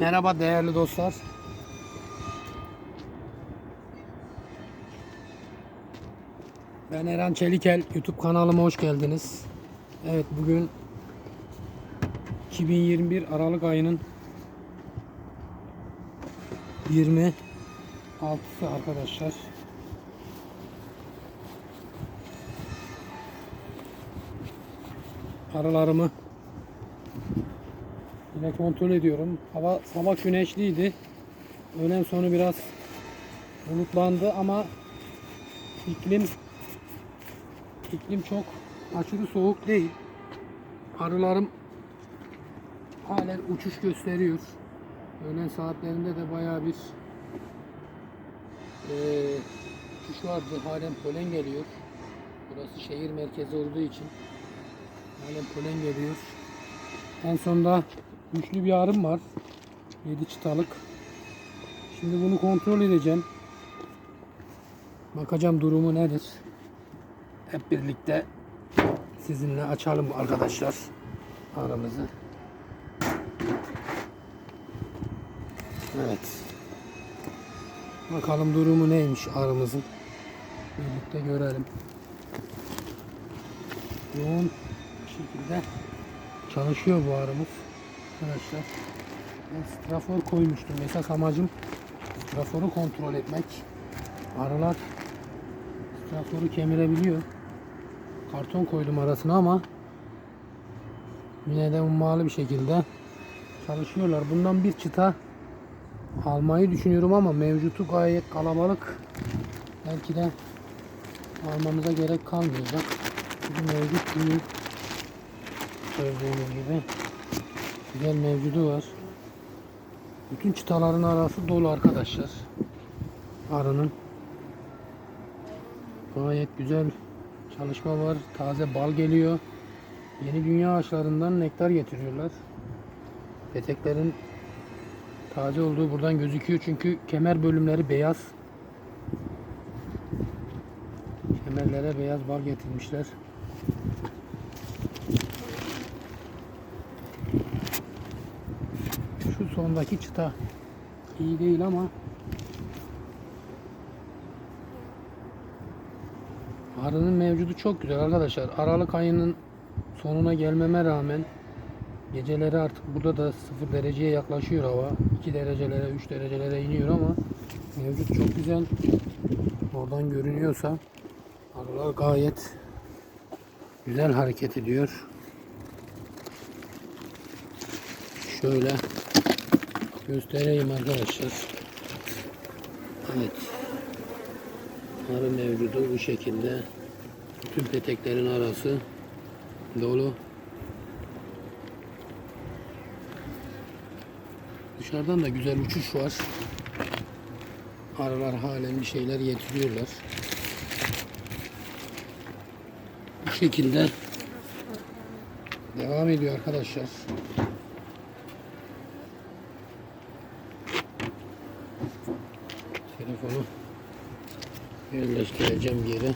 Merhaba değerli dostlar. Ben Eren Çelikel. YouTube kanalıma hoş geldiniz. Evet bugün 2021 Aralık ayının 26'sı arkadaşlar. Arılarımı Yine kontrol ediyorum. Hava sabah güneşliydi. Öğlen sonu biraz bulutlandı ama iklim iklim çok aşırı soğuk değil. Arılarım halen uçuş gösteriyor. Öğlen saatlerinde de bayağı bir eee uçuş vardı. Halen polen geliyor. Burası şehir merkezi olduğu için halen polen geliyor. En sonda güçlü bir arım var. 7 çıtalık. Şimdi bunu kontrol edeceğim. Bakacağım durumu nedir. Hep birlikte sizinle açalım arkadaşlar aramızı. Evet. Bakalım durumu neymiş arımızın. Birlikte görelim. Yoğun şekilde çalışıyor bu arımız arkadaşlar. Ben strafor koymuştum. Esas amacım straforu kontrol etmek. Arılar straforu kemirebiliyor. Karton koydum arasına ama yine de ummalı bir şekilde çalışıyorlar. Bundan bir çıta almayı düşünüyorum ama mevcutu gayet kalabalık. Belki de almamıza gerek kalmayacak. Çünkü mevcut büyük gördüğünüz gibi güzel mevcudu var. Bütün çıtaların arası dolu arkadaşlar. Arının gayet güzel çalışma var. Taze bal geliyor. Yeni dünya ağaçlarından nektar getiriyorlar. Peteklerin taze olduğu buradan gözüküyor çünkü kemer bölümleri beyaz. Kemerlere beyaz bal getirmişler. Şu sondaki çıta iyi değil ama arının mevcudu çok güzel arkadaşlar. Aralık ayının sonuna gelmeme rağmen geceleri artık burada da 0 dereceye yaklaşıyor hava. 2 derecelere 3 derecelere iniyor ama mevcut çok güzel. Oradan görünüyorsa arılar gayet güzel hareket ediyor. Şöyle göstereyim arkadaşlar. Evet. Arı mevcudu bu şekilde. Bütün peteklerin arası dolu. Dışarıdan da güzel uçuş var. Arılar halen bir şeyler getiriyorlar. Bu şekilde devam ediyor arkadaşlar. Telefonu yerleştireceğim geri.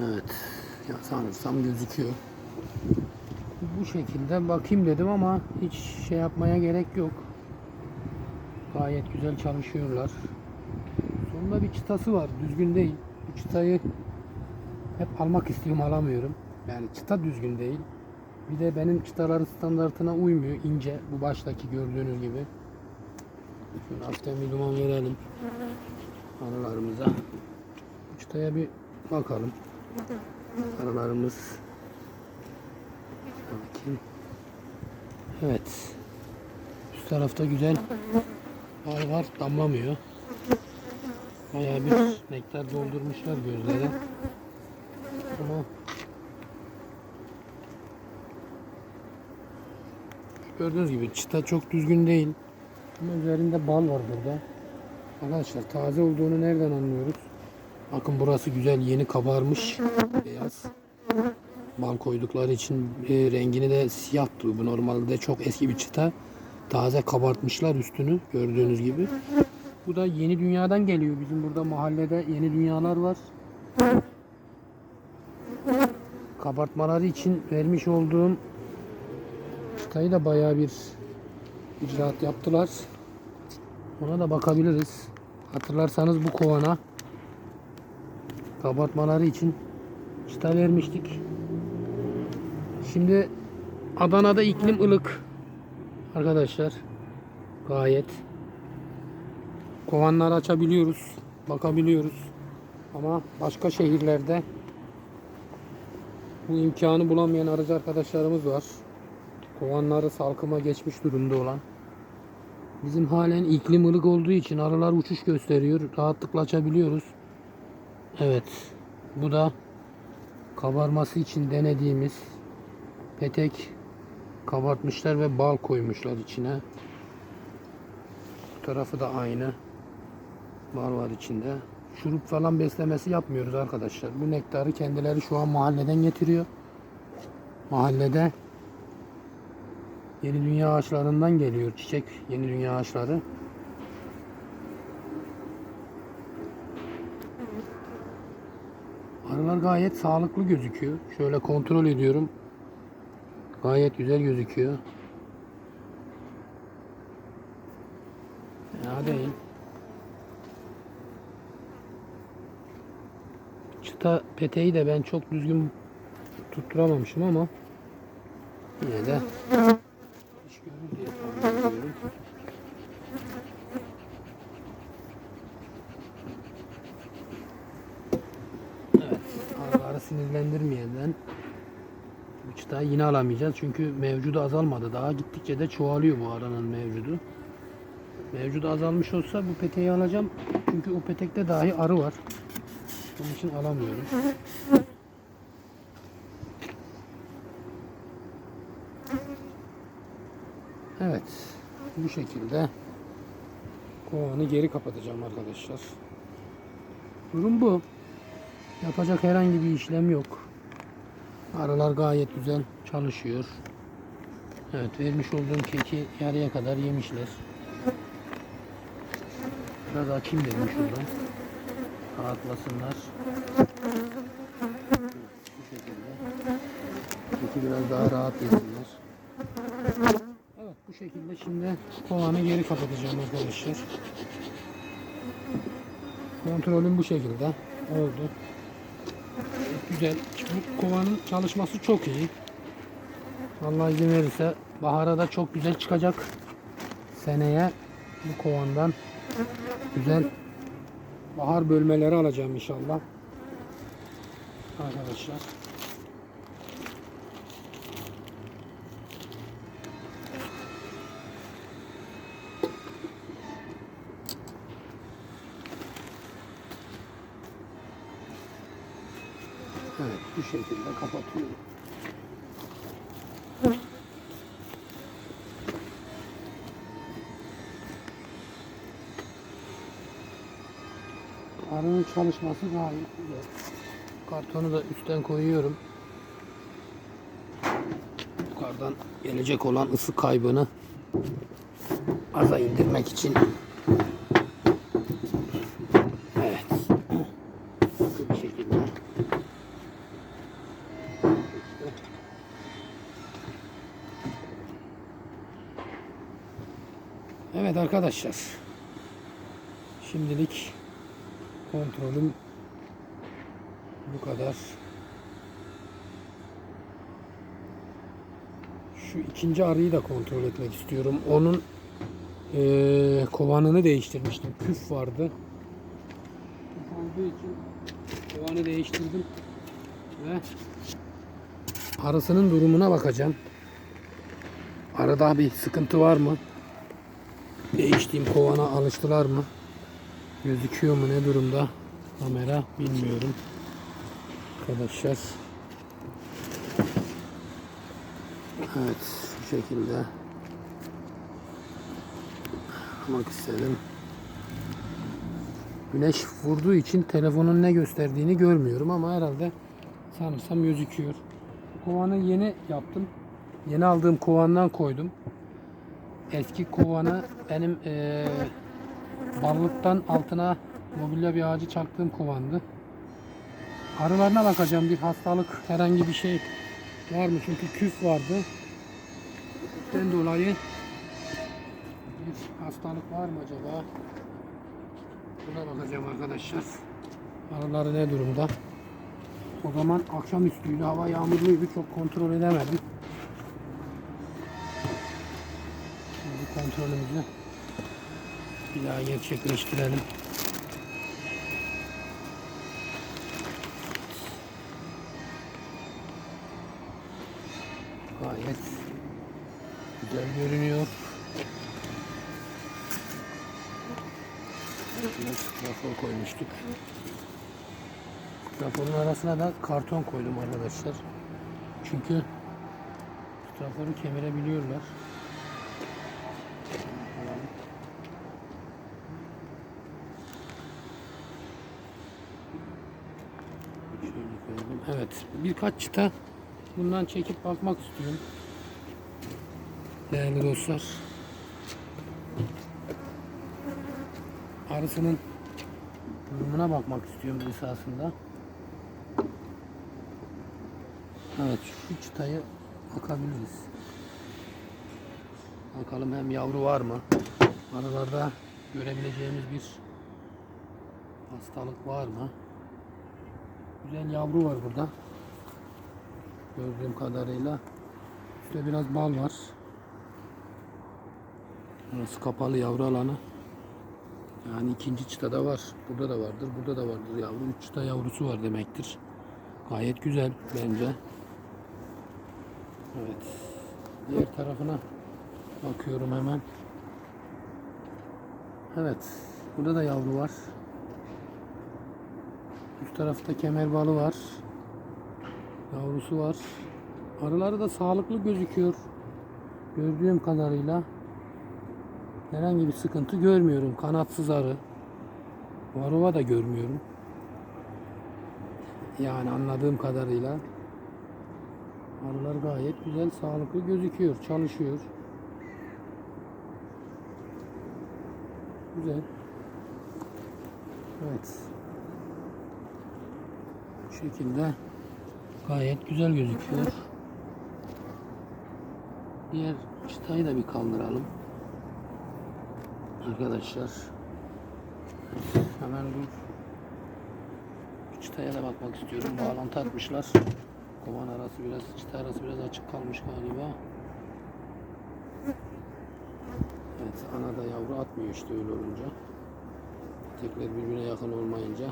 Evet. Ya sanırsam gözüküyor. Bu şekilde bakayım dedim ama hiç şey yapmaya gerek yok. Gayet güzel çalışıyorlar. Sonunda bir çıtası var. Düzgün değil. Bu çıtayı hep almak istiyorum alamıyorum. Yani çıta düzgün değil. Bir de benim çıtaların standartına uymuyor. ince. Bu baştaki gördüğünüz gibi. Şöyle hafiften bir duman verelim. Arılarımıza. Çıtaya bir bakalım. Arılarımız. Bakayım. Evet. Üst tarafta güzel var var damlamıyor. Bayağı bir nektar doldurmuşlar gözlere. Ama gördüğünüz gibi çıta çok düzgün değil. Ama üzerinde bal var burada. Arkadaşlar taze olduğunu nereden anlıyoruz? Bakın burası güzel yeni kabarmış beyaz. Bal koydukları için e, rengini de siyah. Bu normalde çok eski bir çıta. Taze kabartmışlar üstünü gördüğünüz gibi. Bu da yeni dünyadan geliyor. Bizim burada mahallede yeni dünyalar var. kabartmaları için vermiş olduğum çıtayı da bayağı bir icraat yaptılar. Ona da bakabiliriz. Hatırlarsanız bu kovana kabartmaları için çıta vermiştik. Şimdi Adana'da iklim ılık arkadaşlar. Gayet. Kovanları açabiliyoruz. Bakabiliyoruz. Ama başka şehirlerde bu imkanı bulamayan arıcı arkadaşlarımız var. Kovanları salkıma geçmiş durumda olan. Bizim halen iklim ılık olduğu için arılar uçuş gösteriyor. Rahatlıkla açabiliyoruz. Evet. Bu da kabarması için denediğimiz petek kabartmışlar ve bal koymuşlar içine. Bu tarafı da aynı. Bal var içinde. Şurup falan beslemesi yapmıyoruz arkadaşlar. Bu nektarı kendileri şu an mahalleden getiriyor. Mahallede Yeni dünya ağaçlarından geliyor. Çiçek yeni dünya ağaçları. Arılar gayet sağlıklı gözüküyor. Şöyle kontrol ediyorum. Gayet güzel gözüküyor. Fena değil. Çıta peteği de ben çok düzgün tutturamamışım ama yine de iş görür diye tahmin ediyorum. Evet, arıları sinirlendirmeyenden bu çıtayı yine alamayacağız çünkü mevcudu azalmadı. Daha gittikçe de çoğalıyor bu arının mevcudu. Mevcudu azalmış olsa bu peteği alacağım. Çünkü o petekte dahi arı var. Onun için alamıyorum. Evet. Bu şekilde kovanı geri kapatacağım arkadaşlar. Durum bu. Yapacak herhangi bir işlem yok. Arılar gayet güzel çalışıyor. Evet vermiş olduğum keki yarıya kadar yemişler. Biraz açayım dedim şuradan. Rahatlasınlar. Bu şekilde. Keki biraz daha rahat yesinler. Şekilde şimdi kovanı geri kapatacağım arkadaşlar. Kontrolüm bu şekilde oldu. Güzel. Bu kovanın çalışması çok iyi. Allah izin verirse bahara da çok güzel çıkacak. Seneye bu kovandan güzel bahar bölmeleri alacağım inşallah. Arkadaşlar. Bu şekilde kapatıyorum. Arının çalışması gayet güzel. Kartonu da üstten koyuyorum. Yukarıdan gelecek olan ısı kaybını aza indirmek için. Arkadaşlar. Şimdilik kontrolüm bu kadar. Şu ikinci arıyı da kontrol etmek istiyorum. Onun eee, kovanını değiştirmiştim. Küf vardı. Küf olduğu için kovanı değiştirdim ve arısının durumuna bakacağım. Arada bir sıkıntı var mı? Değiştiğim kovana alıştılar mı? Gözüküyor mu ne durumda? Kamera bilmiyorum. Arkadaşlar. Evet şu şekilde. Bakmak istedim. Güneş vurduğu için telefonun ne gösterdiğini görmüyorum ama herhalde sanırsam gözüküyor. Kovanı yeni yaptım. Yeni aldığım kovandan koydum. Eski kovanı benim eee ballıktan altına mobilya bir ağacı çaktığım kovandı. Arılarına bakacağım bir hastalık herhangi bir şey var mı? Çünkü küf vardı. Ben dolayı bir hastalık var mı acaba? Buna bakacağım arkadaşlar. Arıları ne durumda? O zaman akşamüstüydü, hava yağmurluydu, çok kontrol edemedim. Kontrolümüzü bir daha gerçekleştirelim. Gayet güzel görünüyor. Biraz trafor koymuştuk. Traforun arasına da karton koydum arkadaşlar. Çünkü traforu kemirebiliyorlar. Şöyle koyalım. Evet, birkaç çıta bundan çekip bakmak istiyorum. Değerli dostlar. Arısının durumuna bakmak istiyorum esasında. Evet, şu çıtayı bakabiliriz. Bakalım hem yavru var mı? Aralarda görebileceğimiz bir hastalık var mı? Güzel yavru var burada. Gördüğüm kadarıyla. Üstte biraz bal var. Burası kapalı yavru alanı. Yani ikinci çıtada var. Burada da vardır. Burada da vardır yavru. Üç çıta yavrusu var demektir. Gayet güzel bence. Evet. Diğer tarafına bakıyorum hemen. Evet. Burada da yavru var. Tarafta kemer balı var. Yavrusu var. Arıları da sağlıklı gözüküyor. Gördüğüm kadarıyla herhangi bir sıkıntı görmüyorum. Kanatsız arı. Varova da görmüyorum. Yani anladığım kadarıyla arılar gayet güzel, sağlıklı gözüküyor, çalışıyor. Güzel. Evet. Bu şekilde gayet güzel gözüküyor. Diğer çıtayı da bir kaldıralım. Arkadaşlar. Hemen. Şu çıtaya da bakmak istiyorum. Bağlantı atmışlar. Kovan arası biraz, çıta arası biraz açık kalmış galiba. Evet, ana da yavru atmıyor işte öyle olunca. Tekler birbirine yakın olmayınca.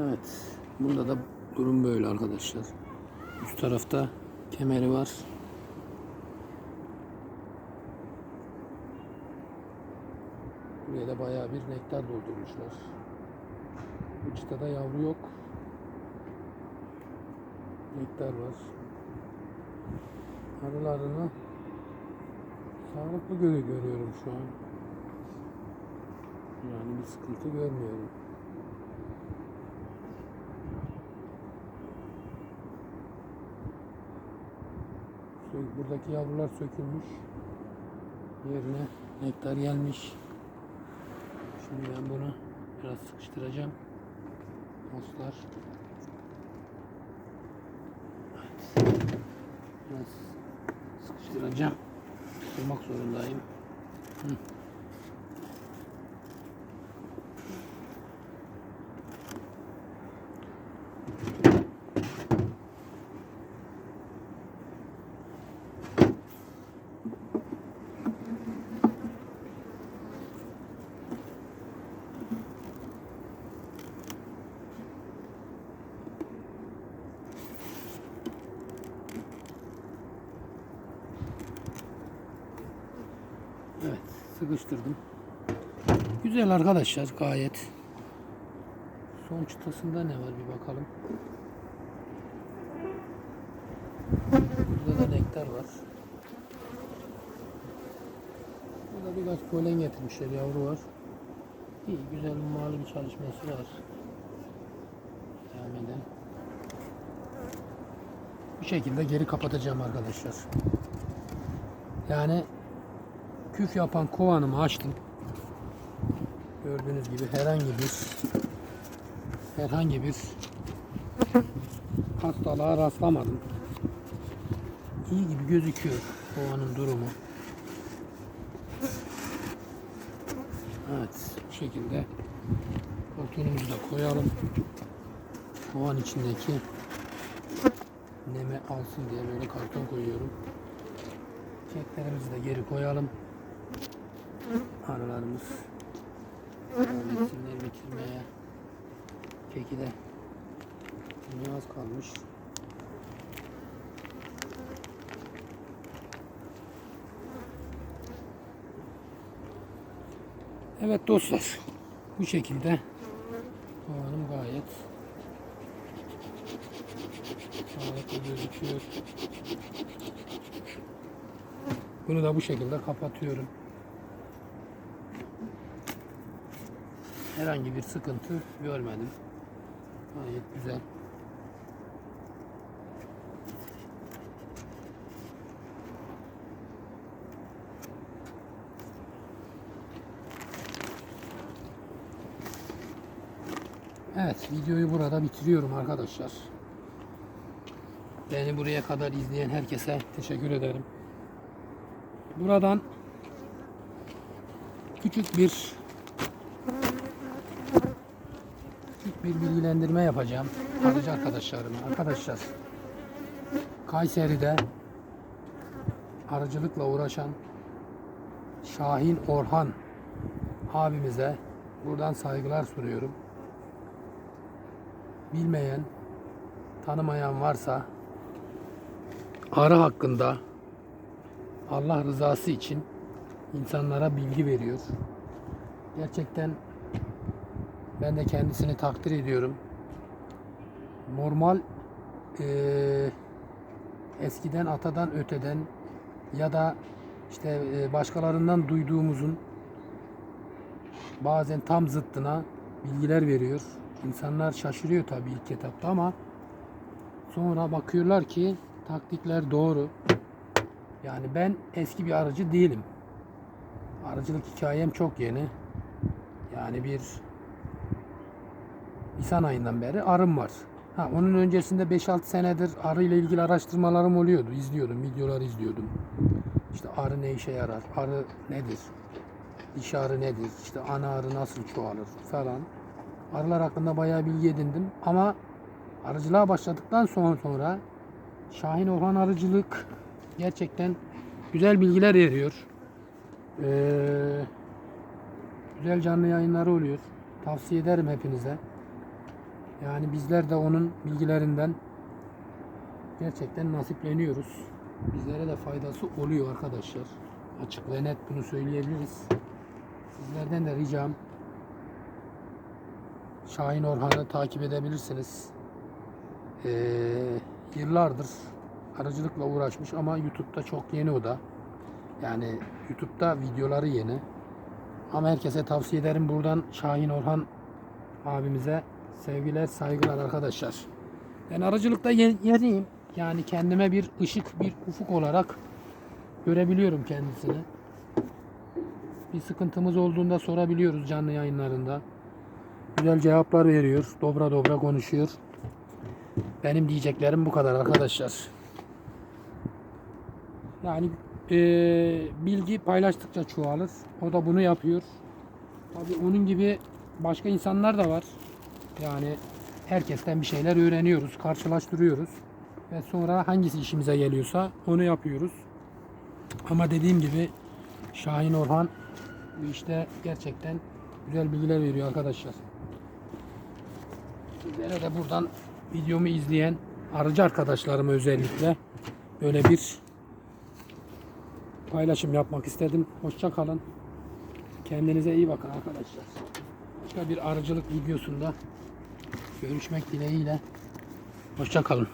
Evet, bunda da durum böyle arkadaşlar. Üst tarafta kemeri var. Buraya da bayağı bir nektar doldurmuşlar. Bu çıtada yavru yok. Nektar var. Arılarını sağlıklı görüyorum şu an. Yani bir sıkıntı görmüyorum. Buradaki yavrular sökülmüş. Yerine nektar gelmiş. Şimdi ben bunu biraz sıkıştıracağım. Oslar. Evet. Biraz sıkıştıracağım. Sıkıştırmak zorundayım. Hı. Evet, sıkıştırdım. Güzel arkadaşlar gayet. Son çıtasında ne var bir bakalım. Burada da nektar var. Burada birkaç polen getirmişler, yavru var. İyi, güzel ummalı bir çalışması var. Devam edelim. Bu şekilde geri kapatacağım arkadaşlar. Yani küf yapan kovanımı açtım. Gördüğünüz gibi herhangi bir herhangi bir hastalığa rastlamadım. İyi gibi gözüküyor kovanın durumu. Evet bu şekilde koltuğumuzu da koyalım. Kovan içindeki neme alsın diye böyle karton koyuyorum. Keklerimizi de geri koyalım. Arılarımız devam etsinler bitirmeye. Keki de az kalmış. Evet dostlar bu şekilde kovanım gayet sağlıklı gözüküyor. Bunu da bu şekilde kapatıyorum. Herhangi bir sıkıntı görmedim. Gayet güzel. Evet videoyu burada bitiriyorum arkadaşlar. Beni buraya kadar izleyen herkese teşekkür ederim. Buradan küçük bir küçük bir bilgilendirme yapacağım arıcı arkadaşlarıma. Arkadaşlar Kayseri'de arıcılıkla uğraşan Şahin Orhan abimize buradan saygılar sunuyorum. Bilmeyen, tanımayan varsa arı hakkında Allah rızası için insanlara bilgi veriyor. Gerçekten ben de kendisini takdir ediyorum. Normal eee, eskiden atadan öteden ya da işte eee, başkalarından duyduğumuzun bazen tam zıttına bilgiler veriyor. İnsanlar şaşırıyor tabii ilk etapta ama sonra bakıyorlar ki taktikler doğru. Yani ben eski bir arıcı değilim. Arıcılık hikayem çok yeni. Yani bir Nisan ayından beri arım var. Ha, onun öncesinde 5-6 senedir arı ile ilgili araştırmalarım oluyordu. İzliyordum, videolar izliyordum. İşte arı ne işe yarar, arı nedir, iş arı nedir, işte ana arı nasıl çoğalır falan. Arılar hakkında bayağı bilgi edindim. Ama arıcılığa başladıktan sonra sonra Şahin Orhan Arıcılık gerçekten güzel bilgiler veriyor. Ee, güzel canlı yayınları oluyor. Tavsiye ederim hepinize. Yani bizler de onun bilgilerinden gerçekten nasipleniyoruz. Bizlere de faydası oluyor arkadaşlar. Açık ve net bunu söyleyebiliriz. Sizlerden de ricam Şahin Orhan'ı takip edebilirsiniz. Ee, yıllardır arıcılıkla uğraşmış ama YouTube'da çok yeni o da. Yani YouTube'da videoları yeni. Ama herkese tavsiye ederim buradan Şahin Orhan abimize sevgiler, saygılar arkadaşlar. Ben arıcılıkta ye- yeniyim. Yani kendime bir ışık, bir ufuk olarak görebiliyorum kendisini. Bir sıkıntımız olduğunda sorabiliyoruz canlı yayınlarında. Güzel cevaplar veriyor. Dobra dobra konuşuyor. Benim diyeceklerim bu kadar arkadaşlar. Yani eee, bilgi paylaştıkça çoğalır. O da bunu yapıyor. Tabii onun gibi başka insanlar da var. Yani herkesten bir şeyler öğreniyoruz, karşılaştırıyoruz. Ve sonra hangisi işimize geliyorsa onu yapıyoruz. Ama dediğim gibi Şahin Orhan işte gerçekten güzel bilgiler veriyor arkadaşlar. Sizlere de buradan videomu izleyen arıcı arkadaşlarıma özellikle böyle bir paylaşım yapmak istedim. Hoşça kalın. Kendinize iyi bakın arkadaşlar. Başka bir arıcılık videosunda görüşmek dileğiyle. Hoşça kalın.